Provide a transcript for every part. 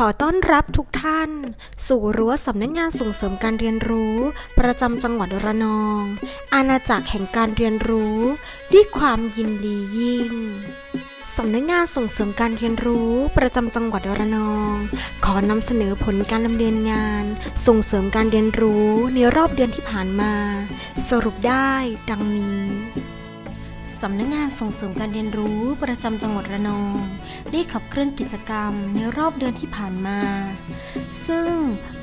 ขอต้อนรับทุกท่าน สู่รั้วสำนักงานส่งเสริมการเรียนรู้ ประจำจังหวัดระนอง อาณาจักรแห่งการเรียนรู้ ด้วยความยินดียิ่งสำนักงานส่งเสริมการเรียนรู้ประจำจังหวัดระนอง ขอนำเสนอผลการดำเนินงาน ส่งเสริมการเรียนรู้ในรอบเดือนที่ผ่านมา สรุปได้ดังนี้ สำนักงานส่งเสริมการเรียนรู้ประจำจังหวัดระนองได้ขับเคลื่อนกิจกรรมในรอบเดือนที่ผ่านมา ซึ่ง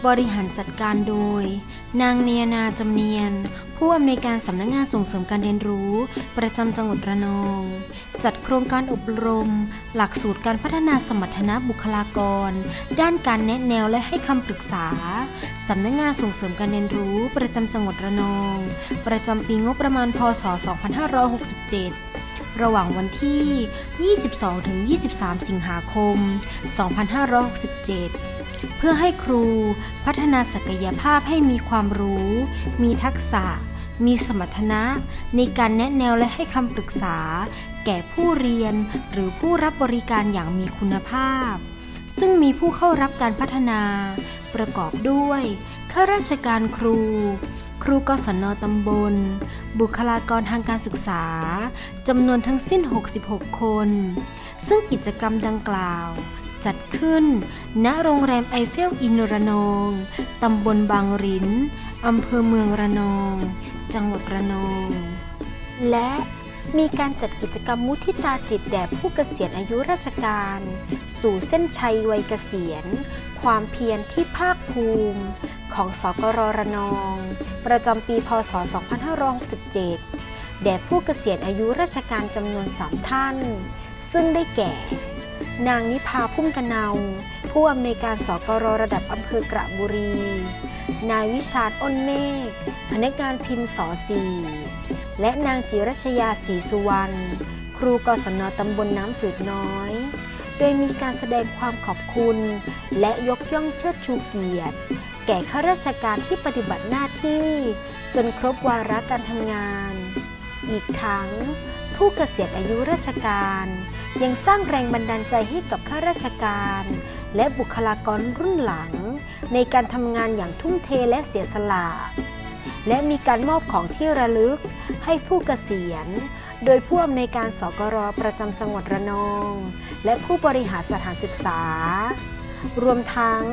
บริหารจัดการโดย นางเนียนาจำเนียน ผู้อำนวยการสำนักงานส่งเสริมการเรียนรู้ ประจำจังหวัดระนอง จัดโครงการอบรม หลักสูตรการพัฒนาสมรรถนะบุคลากร ด้านการแนะแนวและให้คำปรึกษาสำนักงานส่งเสริมการเรียนรู้ ประจำจังหวัดระนอง ประจำปีงบประมาณพศ 2567ระหว่างวันที่ 22ถึง23 สิงหาคม 2567 เพื่อให้ครูพัฒนาศักยภาพให้มีความรู้ มีทักษะ มีสมรรถนะในการแนะแนวและให้คำปรึกษา แก่ผู้เรียนหรือผู้รับบริการอย่างมีคุณภาพ ซึ่งมีผู้เข้ารับการพัฒนา ประกอบด้วยข้าราชการครู ครูกศนตำบล บุคลากรทางการศึกษาจำนวนทั้งสิ้น 66 คน ซึ่งกิจกรรมดังกล่าวจัดขึ้น ณ โรงแรมไอเฟลอินระนอง ตำบลบางริน อำเภอเมืองระนอง จังหวัดระนอง และมีการจัดกิจกรรมมุทิตาจิตแด่ผู้เกษียณอายุราชการ สู่เส้นชัยวัยเกษียณ ความเพียรที่ภาคภูมิ ของสกรระนอง ประจำปีพศ 2567แด่ผู้เกษียณอายุราชการจำนวน 3 ท่าน ซึ่งได้แก่ นางนิพาพุ่มกะเนา ผู้อำนวยการสกรระดับอำเภอกระบุรี นายวิชาญอ้นเมฆพนักงานพิมพ์สอสีและนางจิรัชยาศรีสุวรรณครูกศนตำบลน้ำจืดน้อย โดยมีการแสดงความขอบคุณ และยกย่องเชิดชูเกียรติ แก่ข้าราชการที่ปฏิบัติหน้าที่ จนครบวาระการทำงาน อีกทั้ง ผู้เกษียณอายุราชการ ยังสร้างแรงบันดาลใจให้กับข้าราชการ และบุคลากรรุ่นหลัง ในการทำงานอย่างทุ่มเทและเสียสละ และมีการมอบของที่ระลึกให้ผู้เกษียณ โดยผู้อำนวยการสกรประจำจังหวัดระนอง และผู้บริหารสถานศึกษา รวมทั้ง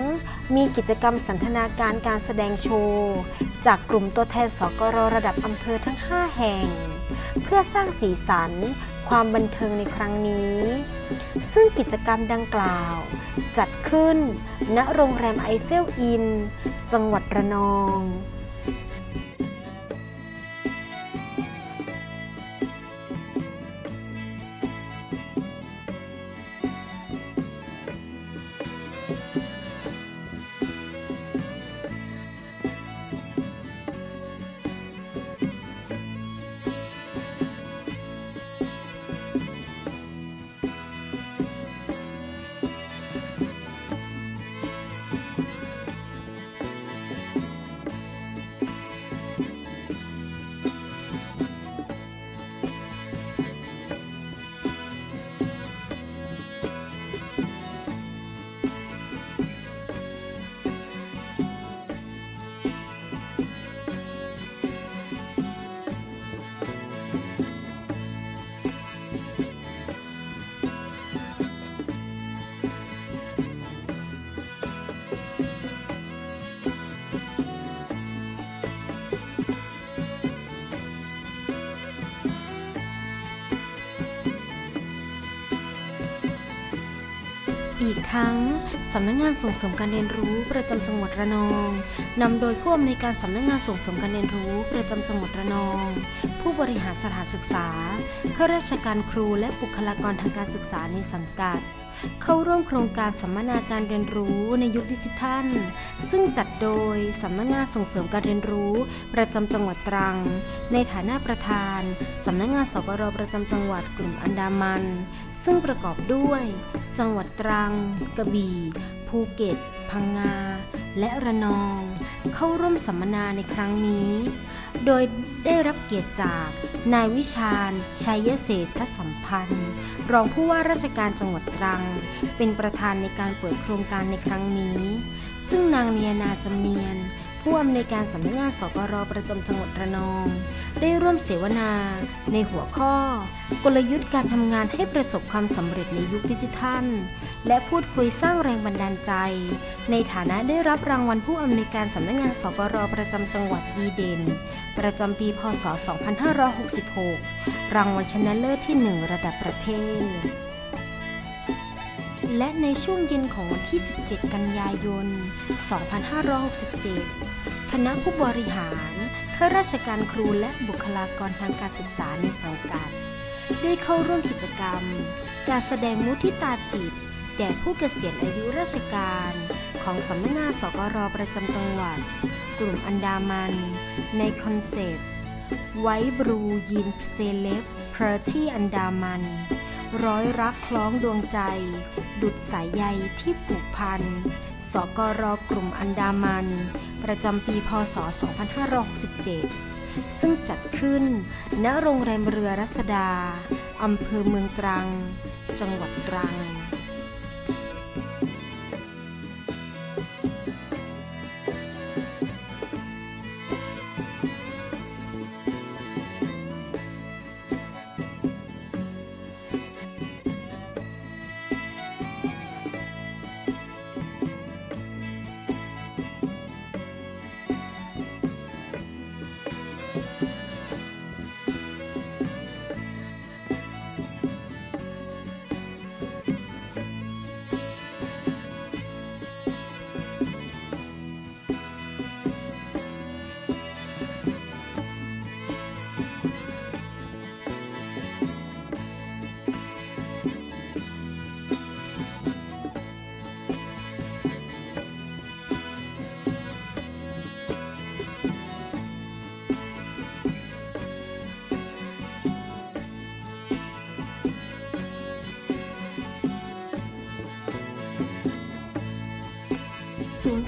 มีกิจกรรมสันทนาการการแสดงโชว์ จากกลุ่มตัวแทนสกรระดับอำเภอทั้ง 5 แห่ง เพื่อสร้างสีสัน ความบันเทิงในครั้งนี้ ซึ่งกิจกรรมดังกล่าว จัดขึ้นณโรงแรมไอเซลอิน จังหวัดระนอง อีกทั้งสำนักงานส่งเสริมการเรียนรู้ประจำจังหวัดระนองนำโดยผู้อำนวยการสำนักงานส่งเสริมการเรียนรู้ประจำจังหวัดระนอง ผู้บริหารสถานศึกษาข้าราชการครูและบุคลากรทางการศึกษาในสังกัดเข้าร่วมโครงการสัมมนาการเรียนรู้ในยุคดิจิทัล ซึ่งจัดโดยสำนักงานส่งเสริมการเรียนรู้ ประจำจังหวัดตรัง ในฐานะประธานสำนักงานสกรประจำจังหวัดกลุ่มอันดามัน ซึ่งประกอบด้วย จังหวัดตรัง กระบี่ ภูเก็ต พังงา และระนอง เข้าร่วมสัมมนาในครั้งนี้ โดยได้รับเกียรติจากนายวิชาญ ชัยเศรษฐสัมพันธ์ รองผู้ว่าราชการจังหวัดตรัง เป็นประธานในการเปิดโครงการในครั้งนี้ ซึ่งนางเนียนาจำเนียน ผู้อำนวยการสำนักงานสกรประจำจังหวัดระนอง ได้ร่วมเสวนา ในหัวข้อ กลยุทธ์การทำงานให้ประสบความสำเร็จในยุคดิจิทัล และพูดคุยสร้างแรงบันดาลใจ ในฐานะได้รับรางวัลผู้อำนวยการสำนักงานสกรประจำจังหวัดดีเด่น ประจำปีพศ 2566 รางวัลชนะเลิศที่ 1 ระดับประเทศ และในช่วงเย็นของวันที่ 17 กันยายน 2567 คณะผู้บริหาร ข้าราชการครูและบุคลากรทางการศึกษาในสังกัด ได้เข้าร่วมกิจกรรม การแสดงมุทิตาจิต แด่ผู้เกษียณอายุราชการ ของสำนักงานสกรประจำจังหวัด กลุ่มอันดามัน ในคอนเซปต์ไวบรูยินเซเลบเพอร์ที่อันดามัน ร้อยรักคล้องดวงใจ ดุดสายใยที่ผูกพัน สกรกลุ่มอันดามัน ประจำปีพศ 2567 ซึ่งจัดขึ้น ณ โรงแรมเรือรัศดา อำเภอเมืองตรัง จังหวัดตรัง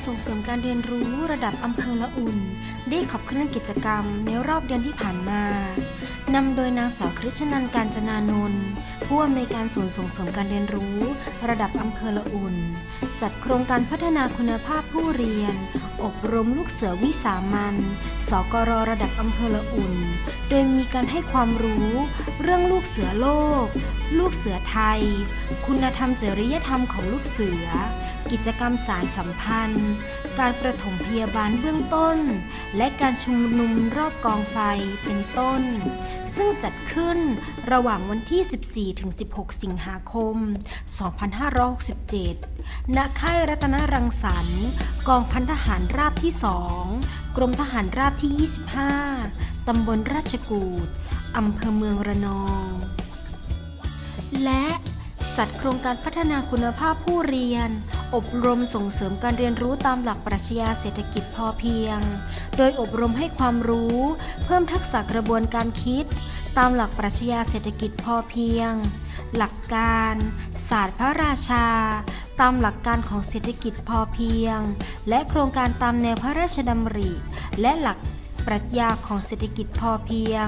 ส่งเสริมการเรียนรู้ระดับอำเภอละอุ่น ได้ขับเคลื่อนกิจกรรมในรอบเดือนที่ผ่านมานำโดยนางสาวคริชนันการจนานนท์ผู้อำนวยการศูนย์ส่งเสริมการเรียนรู้ ระดับอำเภอละอุ่น จัดโครงการพัฒนาคุณภาพผู้เรียน อบรมลูกเสือวิสามันสกรระดับอำเภอละอุ่น โดยมีการให้ความรู้เรื่องลูกเสือโลก ลูกเสือไทย คุณธรรมจริยธรรมของลูกเสือ กิจกรรมสารสัมพันธ์ การประถมพยาบาลเบื้องต้น และการชุมนุมรอบกองไฟเป็นต้น ซึ่งจัดขึ้นระหว่างวันที่ 14-16 สิงหาคม 2567 ณ ค่ายรัตนรังสรรค์ กองพันทหารราบที่ 2 กรมทหารราบที่ 25 ตำบลราชกูดอำเภอเมืองระนอง และ จัดโครงการพัฒนาคุณภาพผู้เรียน อบรมส่งเสริมการเรียนรู้ตามหลักปรัชญาเศรษฐกิจพอเพียง โดยอบรมให้ความรู้ เพิ่มทักษะกระบวนการคิด ตามหลักปรัชญาเศรษฐกิจพอเพียง หลักการ ศาสตร์พระราชา ตามหลักการของเศรษฐกิจพอเพียง และโครงการตามแนวพระราชดำริ และหลักปรัชญาของเศรษฐกิจพอเพียง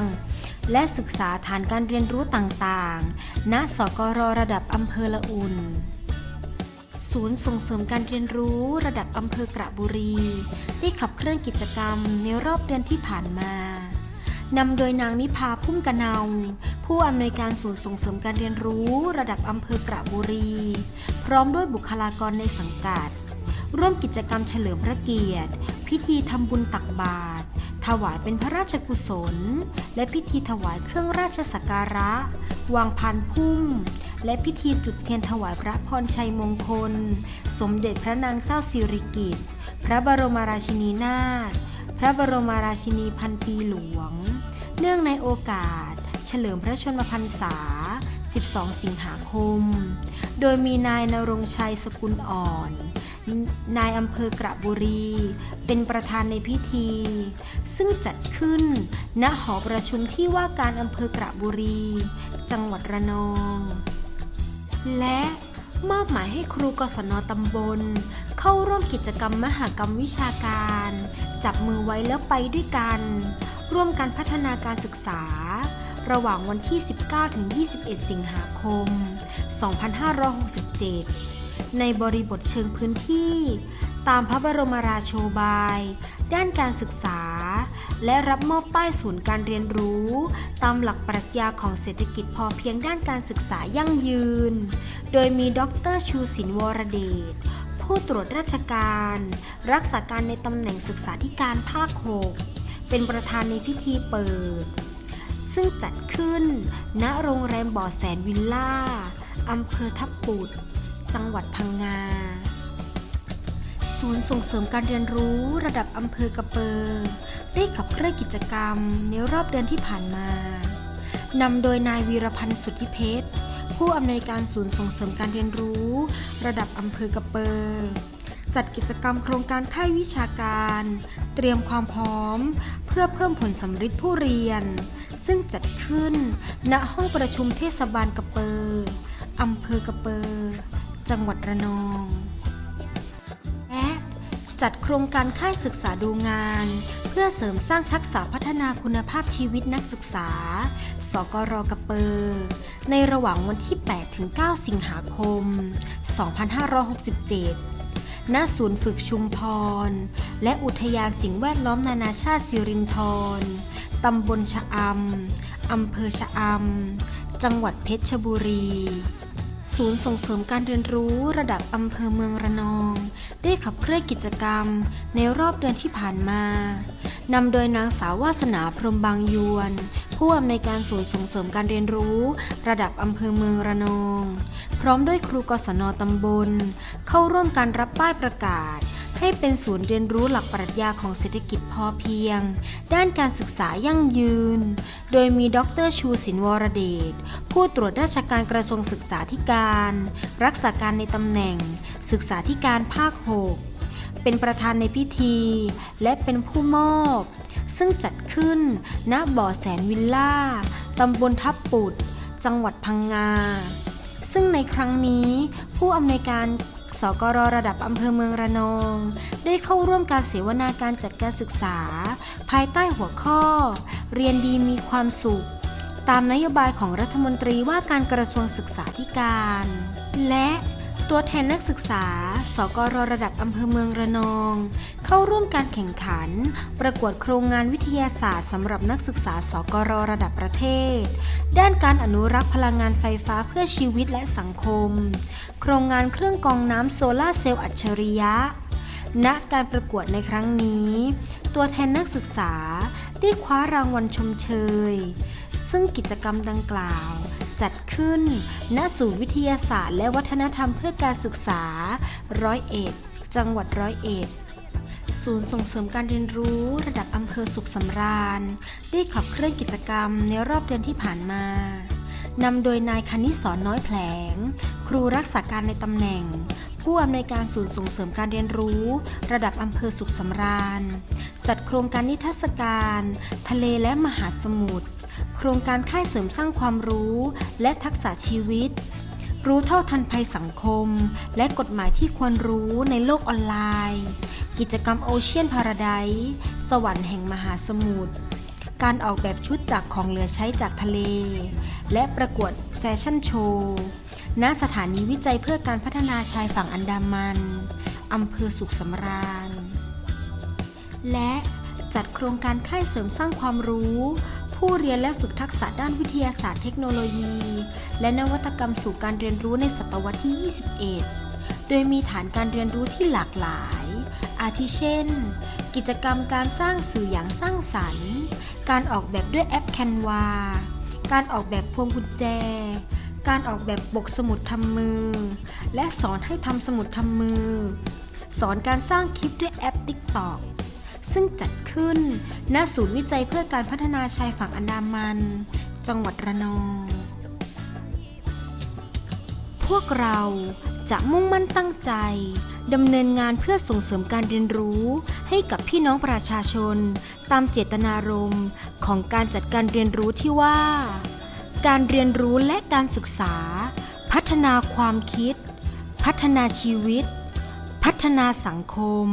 และศึกษาฐานการเรียนรู้ต่างๆ ณ สกรระดับอำเภอละอุ่น ศูนย์ส่งเสริมการเรียนรู้ระดับอำเภอกระบุรี ได้ขับเคลื่อนกิจกรรมในรอบเดือนที่ผ่านมานำโดยนางนิพาพุ่มกะเนา ผู้อำนวยการศูนย์ส่งเสริมการเรียนรู้ระดับอำเภอกระบุรี พร้อมด้วยบุคลากรในสังกัด ร่วมกิจกรรมเฉลิมพระเกียรติ พิธีทำบุญตักบาตร ถวายเป็นพระราชกุศล และพิธีถวายเครื่องราชสักการะ วางพานพุ่ม และพิธีจุดเทียนถวายพระพรชัยมงคล สมเด็จพระนางเจ้าสิริกิติ์ พระบรมราชินีนาถ พระบรมราชินีพันปีหลวง เนื่องในโอกาส เฉลิมพระชนมพรรษา 12 สิงหาคม โดยมีนายนรงชัยสกุลอ่อน นายอำเภอกระบุรี เป็นประธานในพิธี ซึ่งจัดขึ้น ณหอประชุมที่ว่าการอำเภอกระบุรี จังหวัดระนอง และมอบหมายให้ครูกศนตำบล เข้าร่วมกิจกรรมมหกรรมวิชาการ จับมือไว้แล้วไปด้วยกัน ร่วมกันพัฒนาการศึกษา ระหว่างวันที่ 19-21 สิงหาคม 2567 ในบริบทเชิงพื้นที่ ตามพระบรมราโชบาย ด้านการศึกษา และรับมอบป้ายศูนย์การเรียนรู้ ตามหลักปรัชญาของเศรษฐกิจพอเพียงด้านการศึกษายั่งยืน โดยมีดรชูศินวรเดชผู้ตรวจราชการ รักษาการในตำแหน่งศึกษาธิการภาค 6 เป็นประธานในพิธีเปิด ซึ่งจัดขึ้นณโรงแรมบ่อแสนวิลล่าอำเภอทับปุด จังหวัดพังงา ศูนย์ส่งเสริมการเรียนรู้ระดับอำเภอกระเปอได้ขับเคลื่อนกิจกรรมในรอบเดือนที่ผ่านมานำโดยนายวีรพันธ์สุทธิเพชร ผู้อำนวยการศูนย์ส่งเสริมการเรียนรู้ ระดับอำเภอกระเปอจัดกิจกรรมโครงการค่ายวิชาการ เตรียมความพร้อม เพื่อเพิ่มผลสำฤทธิ์ผู้เรียน ซึ่งจัดขึ้นณห้องประชุมเทศบาลกระเปอร์อำเภอกระเปอร์ จังหวัดระนองและจัดโครงการค่ายศึกษาดูงาน เพื่อเสริมสร้างทักษะพัฒนาคุณภาพชีวิตนักศึกษา สกรกระเปอในระหว่างวันที่ 8 ถึง 9 สิงหาคม 2567ณศูนย์ฝึกชุมพร และอุทยานสิ่งแวดล้อมนานาชาติสิรินธรตำบลชะอำ อำเภอชะอำ จังหวัดเพชรบุรี ศูนย์ส่งเสริมการเรียนรู้ระดับอำเภอเมืองระนอง ได้ขับเคลื่อนกิจกรรมในรอบเดือนที่ผ่านมา นำโดยนางสาววาสนาพรหมบางยวน ผู้อำนวยการศูนย์ส่งเสริมการเรียนรู้ ระดับอำเภอเมืองระนอง พร้อมด้วยครูกศนตำบล เข้าร่วมการรับป้ายประกาศ ให้เป็นศูนย์เรียนรู้หลักปรัชญาของเศรษฐกิจพอเพียง ด้านการศึกษายั่งยืน โดยมีดรชูศินวรเดช ผู้ตรวจราชการกระทรวงศึกษาธิการ รักษาการในตำแหน่ง ศึกษาธิการภาค 6 เป็นประธานในพิธี และเป็นผู้มอบ ซึ่งจัดขึ้นณบ่อแสนวิลล่าตำบลทับปุด จังหวัดพังงา ซึ่งในครั้งนี้ผู้อำนวยการสกรระดับอำเภอเมืองระนอง ได้เข้าร่วมการเสวนาการจัดการศึกษา ภายใต้หัวข้อ เรียนดีมีความสุข ตามนโยบายของรัฐมนตรีว่าการกระทรวงศึกษาธิการ และ ตัวแทนนักศึกษา สกรระดับอำเภอเมืองระนอง เข้าร่วมการแข่งขัน ประกวดโครงงานวิทยาศาสตร์สำหรับนักศึกษา สกรระดับประเทศ ด้านการอนุรักษ์พลังงานไฟฟ้าเพื่อชีวิตและสังคม โครงงานเครื่องกองน้ำโซลาเซลล์อัจฉริยะ ณ การประกวดในครั้งนี้ ตัวแทนนักศึกษาได้คว้ารางวัลชมเชย ซึ่งกิจกรรมดังกล่าว จัดขึ้น ณ ศูนย์วิทยาศาสตร์และวัฒนธรรมเพื่อการศึกษา ร้อยเอ็ด จังหวัดร้อยเอ็ด ศูนย์ส่งเสริมการเรียนรู้ระดับอำเภอสุขสำราญ ได้ขับเคลื่อนกิจกรรมในรอบเดือนที่ผ่านมานำโดยนายคณิสอนน้อยแผลง ครูรักษาการในตำแหน่ง ผู้อำนวยการศูนย์ส่งเสริมการเรียนรู้ ระดับอำเภอสุขสำราญ จัดโครงการนิทรรศการ ทะเลและมหาสมุทร โครงการค่ายเสริมสร้างความรู้และทักษะชีวิต รู้เท่าทันภัยสังคม และกฎหมายที่ควรรู้ในโลกออนไลน์ กิจกรรมโอเชียนพาราไดสวรรค์แห่งมหาสมุทรการออกแบบชุดจากของเหลือใช้จากทะเล และประกวดแฟชั่นโชว์ณสถานีวิจัยเพื่อการพัฒนาชายฝั่งอันดามันอำเภอสุขสำราญ และจัดโครงการค่ายเสริมสร้างความรู้ ผู้เรียนและฝึกทักษะด้านวิทยาศาสตร์เทคโนโลยี และนวัตกรรมสู่การเรียนรู้ในศตวรรษที่ 21 โดยมีฐานการเรียนรู้ที่หลากหลาย อาทิเช่น กิจกรรมการสร้างสื่ออย่างสร้างสรรค์ การออกแบบด้วยแอป Canva การออกแบบพวงกุญแจ การออกแบบปกสมุดทำมือ และสอนให้ทำสมุดทำมือ สอนการสร้างคลิปด้วยแอป TikTok ซึ่งจัดขึ้น ณ ศูนย์วิจัยเพื่อการพัฒนาชายฝั่งอันดามัน จังหวัดระนอง พวกเราจะมุ่งมั่นตั้งใจดำเนินงานเพื่อส่งเสริมการเรียนรู้ให้กับพี่น้องประชาชน ตามเจตนารมณ์ของการจัดการเรียนรู้ที่ว่า การเรียนรู้และการศึกษา พัฒนาความคิด พัฒนาชีวิต พัฒนาสังคม